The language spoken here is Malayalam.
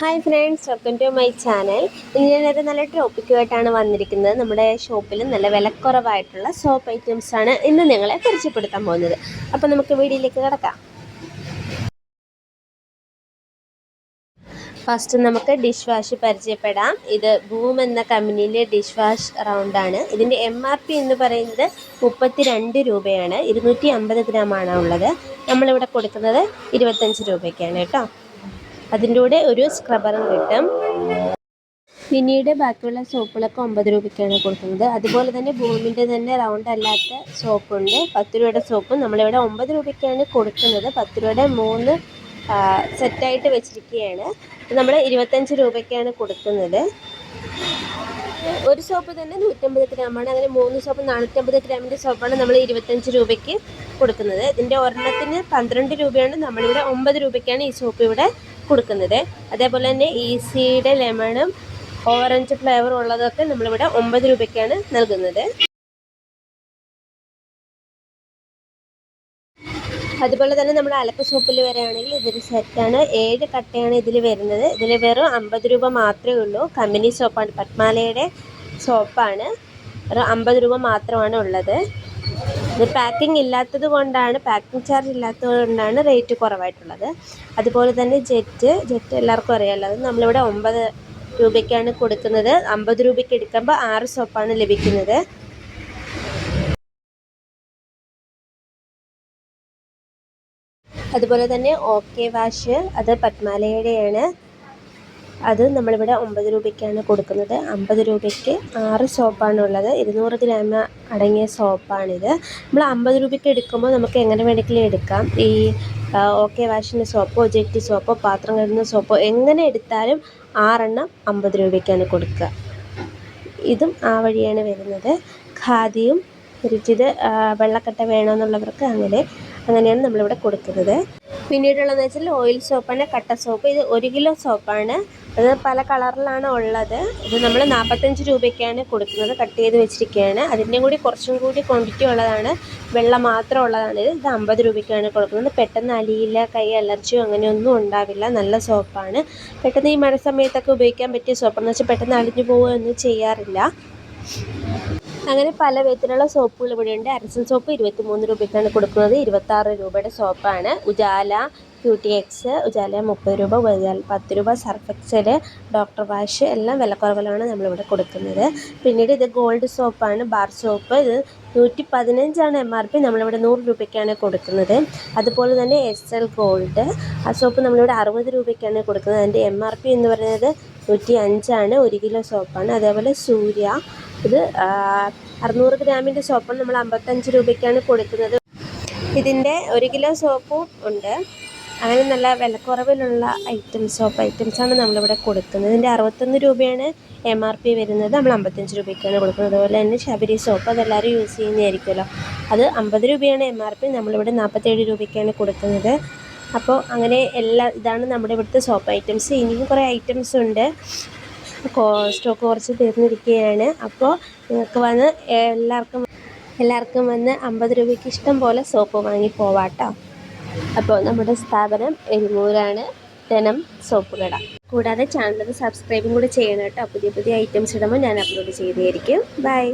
Hi friends welcome to my channel ഇന്ന് ഞാനൊരു നല്ല ടോപ്പിക്കുമായിട്ടാണ് വന്നിരിക്കുന്നത്. നമ്മുടെ ഷോപ്പിൽ നല്ല വിലക്കുറവായിട്ടുള്ള സോപ്പ് ഐറ്റംസാണ് ഇന്ന് നിങ്ങളെ പരിചയപ്പെടുത്താൻ പോകുന്നത്. അപ്പോൾ നമുക്ക് വീഡിയോയിലേക്ക് കിടക്കാം. ഫസ്റ്റ് നമുക്ക് ഡിഷ് വാഷ് പരിചയപ്പെടാം. ഇത് ബൂം എന്ന കമ്പനിയിലെ ഡിഷ് വാഷ് റൗണ്ടാണ് ഇതിന്റെ എം ആർ പി എന്ന് പറയുന്നത് മുപ്പത്തി രണ്ട് രൂപയാണ്. ഇരുന്നൂറ്റി അമ്പത് ഗ്രാമാണ് ഉള്ളത്. നമ്മളിവിടെ കൊടുക്കുന്നത് ഇരുപത്തഞ്ച് രൂപയ്ക്കാണ് കേട്ടോ. അതിന്റെ കൂടെ ഒരു സ്ക്രബറും കിട്ടും. പിന്നീട് ബാക്കിയുള്ള സോപ്പുകളൊക്കെ ഒമ്പത് രൂപയ്ക്കാണ് കൊടുക്കുന്നത്. അതുപോലെ തന്നെ ഭൂമിന്റെ തന്നെ റൗണ്ട് അല്ലാത്ത സോപ്പുണ്ട് പത്ത് രൂപയുടെ സോപ്പും നമ്മളിവിടെ ഒമ്പത് രൂപയ്ക്കാണ് കൊടുക്കുന്നത്. പത്ത് രൂപയുടെ മൂന്ന് സെറ്റായിട്ട് വെച്ചിരിക്കുകയാണ്. നമ്മൾ ഇരുപത്തഞ്ച് രൂപയ്ക്കാണ് കൊടുക്കുന്നത്. ഒരു സോപ്പ് തന്നെ നൂറ്റമ്പത് ഗ്രാമാണ് അങ്ങനെ മൂന്ന് സോപ്പ് നാനൂറ്റമ്പത് ഗ്രാമിന്റെ സോപ്പാണ് നമ്മൾ ഇരുപത്തഞ്ച് രൂപയ്ക്ക് കൊടുക്കുന്നത്. ഇതിന്റെ ഒരെണ്ണത്തിന് പന്ത്രണ്ട് രൂപയാണ് നമ്മളിവിടെ ഒമ്പത് രൂപയ്ക്കാണ് ഈ സോപ്പ് ഇവിടെ കൊടുക്കുന്നത്. അതേപോലെ തന്നെ ഈസിയുടെ ലെമണും ഓറഞ്ച് ഫ്ലേവർ ഉള്ളതൊക്കെ നമ്മളിവിടെ ഒമ്പത് രൂപയ്ക്കാണ് നൽകുന്നത്. അതുപോലെ തന്നെ നമ്മൾ അലക്ക സോപ്പിൽ വരികയാണെങ്കിൽ ഇതൊരു സെറ്റാണ്. ഏഴ് കട്ടയാണ് ഇതിൽ വരുന്നത്. ഇതിൽ വെറും അമ്പത് രൂപ മാത്രമേ ഉള്ളൂ. കമ്പനി സോപ്പാണ്. പത്മാലയുടെ സോപ്പാണ്. വെറും അമ്പത് രൂപ മാത്രമാണ് ഉള്ളത്. ഇത് പാക്കിംഗ് ഇല്ലാത്തത് കൊണ്ടാണ് പാക്കിംഗ് ചാർജ് ഇല്ലാത്തത് കൊണ്ടാണ് റേറ്റ് കുറവായിട്ടുള്ളത്. അതുപോലെ തന്നെ ജെറ്റ് ജെറ്റ് എല്ലാവർക്കും അറിയാമല്ലോ അത് നമ്മളിവിടെ ഒമ്പത് രൂപയ്ക്കാണ് കൊടുക്കുന്നത്. അമ്പത് രൂപയ്ക്ക് എടുക്കുമ്പോൾ ആറ് സോപ്പാണ് ലഭിക്കുന്നത്. അതുപോലെ തന്നെ ഓക്കെ വാഷ് അത് പത്മാലയുടെയാണ്. അത് നമ്മളിവിടെ ഒമ്പത് രൂപയ്ക്കാണ് കൊടുക്കുന്നത്. അമ്പത് രൂപയ്ക്ക് ആറ് സോപ്പാണുള്ളത്. ഇരുന്നൂറ് ഗ്രാം അടങ്ങിയ സോപ്പാണിത്. നമ്മൾ അമ്പത് രൂപയ്ക്ക് എടുക്കുമ്പോൾ നമുക്ക് എങ്ങനെ വേണമെങ്കിലും എടുക്കാം. ഈ ഓക്കെ വാഷിന്റെ സോപ്പോ ജെറ്റി സോപ്പോ പാത്രം കഴുകുന്ന സോപ്പോ എങ്ങനെ എടുത്താലും ആറെണ്ണം അമ്പത് രൂപയ്ക്കാണ് കൊടുക്കുക. ഇതും ആ വഴിയാണ് വരുന്നത്. ഖാദിയും തിരിച്ചിത് വെള്ളക്കട്ട വേണമെന്നുള്ളവർക്ക് അങ്ങനെ അങ്ങനെയാണ് നമ്മളിവിടെ കൊടുക്കുന്നത്. പിന്നീടുള്ളതെന്ന് വെച്ചാൽ ഓയിൽ സോപ്പാണ് കട്ട സോപ്പ്. ഇത് ഒരു കിലോ സോപ്പാണ്. അത് പല കളറിലാണ് ഉള്ളത്. ഇത് നമ്മൾ നാൽപ്പത്തഞ്ച് രൂപയ്ക്കാണ് കൊടുക്കുന്നത്. കട്ട് ചെയ്ത് വെച്ചിരിക്കുകയാണ് അതിന്റെ കൂടി കുറച്ചും കൂടി ക്വാണ്ടിറ്റി ഉള്ളതാണ്. വെള്ള മാത്രം ഉള്ളതാണ്. ഇത് ഇത് അമ്പത് രൂപയ്ക്കാണ് കൊടുക്കുന്നത്. പെട്ടെന്ന് അലിയില്ല കൈ അലർജിയോ അങ്ങനെയൊന്നും ഉണ്ടാവില്ല. നല്ല സോപ്പാണ് പെട്ടെന്ന് ഈ മഴ സമയത്തൊക്കെ ഉപയോഗിക്കാൻ പറ്റിയ സോപ്പാണെന്ന് വെച്ചാൽ പെട്ടെന്ന് അലിഞ്ഞു പോവുകയൊന്നും ചെയ്യാറില്ല. അങ്ങനെ പല വിധത്തിലുള്ള സോപ്പുകൾ ഇവിടെയുണ്ട്. അരസൽ സോപ്പ് ഇരുപത്തി മൂന്ന് രൂപയ്ക്കാണ് കൊടുക്കുന്നത്. ഇരുപത്താറ് രൂപയുടെ സോപ്പാണ് ഉജാല ക്യൂട്ടി എക്സ് ഉജാല മുപ്പത് രൂപ ഉജാല പത്ത് രൂപ സർഫെക്സൽ ഡോക്ടർ വാഷ് എല്ലാം വിലക്കുറവിലാണ് നമ്മളിവിടെ കൊടുക്കുന്നത്. പിന്നീട് ഇത് ഗോൾഡ് സോപ്പാണ് ബാർ സോപ്പ് ഇത് നൂറ്റി പതിനഞ്ചാണ് എം ആർ പി നമ്മളിവിടെ നൂറ് രൂപയ്ക്കാണ് കൊടുക്കുന്നത്. അതുപോലെ തന്നെ എസ് എൽ ഗോൾഡ് ആ സോപ്പ് നമ്മളിവിടെ അറുപത് രൂപയ്ക്കാണ് കൊടുക്കുന്നത്. അതിന്റെ എം ആർ പി എന്ന് പറയുന്നത് നൂറ്റി അഞ്ചാണ് ഒരു കിലോ സോപ്പാണ്. അതേപോലെ സൂര്യ ഇത് അറുന്നൂറ് ഗ്രാമിന്റെ സോപ്പാണ് നമ്മൾ അമ്പത്തഞ്ച് രൂപയ്ക്കാണ് കൊടുക്കുന്നത്. ഇതിന്റെ ഒരു കിലോ സോപ്പും ഉണ്ട്. അങ്ങനെ നല്ല വിലക്കുറവിലുള്ള ഐറ്റംസ് സോപ്പ് ഐറ്റംസാണ് നമ്മളിവിടെ കൊടുക്കുന്നത്. ഇതിന്റെ അറുപത്തൊന്ന് രൂപയാണ് എം ആർ പി വരുന്നത്. നമ്മൾ അമ്പത്തഞ്ച് രൂപയ്ക്കാണ് കൊടുക്കുന്നത്. അതുപോലെ തന്നെ ശബരി സോപ്പ് അതെല്ലാവരും യൂസ് ചെയ്യുന്നതായിരിക്കുമല്ലോ. അത് അമ്പത് രൂപയാണ് എം ആർ പി നമ്മളിവിടെ നാൽപ്പത്തേഴ് രൂപയ്ക്കാണ് കൊടുക്കുന്നത്. അപ്പോൾ അങ്ങനെ എല്ലാ ഇതാണ് നമ്മുടെ ഇവിടുത്തെ സോപ്പ് ഐറ്റംസ് ഇനിയും കുറേ ഐറ്റംസ് ഉണ്ട്. സ്റ്റോക്ക് കുറച്ച് തീർന്നിരിക്കുകയാണ്. അപ്പോൾ നിങ്ങൾക്ക് വന്ന് എല്ലാവർക്കും എല്ലാവർക്കും വന്ന് അമ്പത് രൂപയ്ക്ക് ഇഷ്ടം പോലെ സോപ്പ് വാങ്ങി പോവാട്ടോ. അപ്പോൾ നമ്മുടെ സ്ഥാപനം എരുമൂരാണ് ധനം സോപ്പ് കട. കൂടാതെ ചാനൽ സബ്സ്ക്രൈബും കൂടി ചെയ്യണം കേട്ടോ. പുതിയ പുതിയ ഐറ്റംസ് ഇടുമ്പോൾ ഞാൻ അപ്ലോഡ് ചെയ്തതായിരിക്കും. ബൈ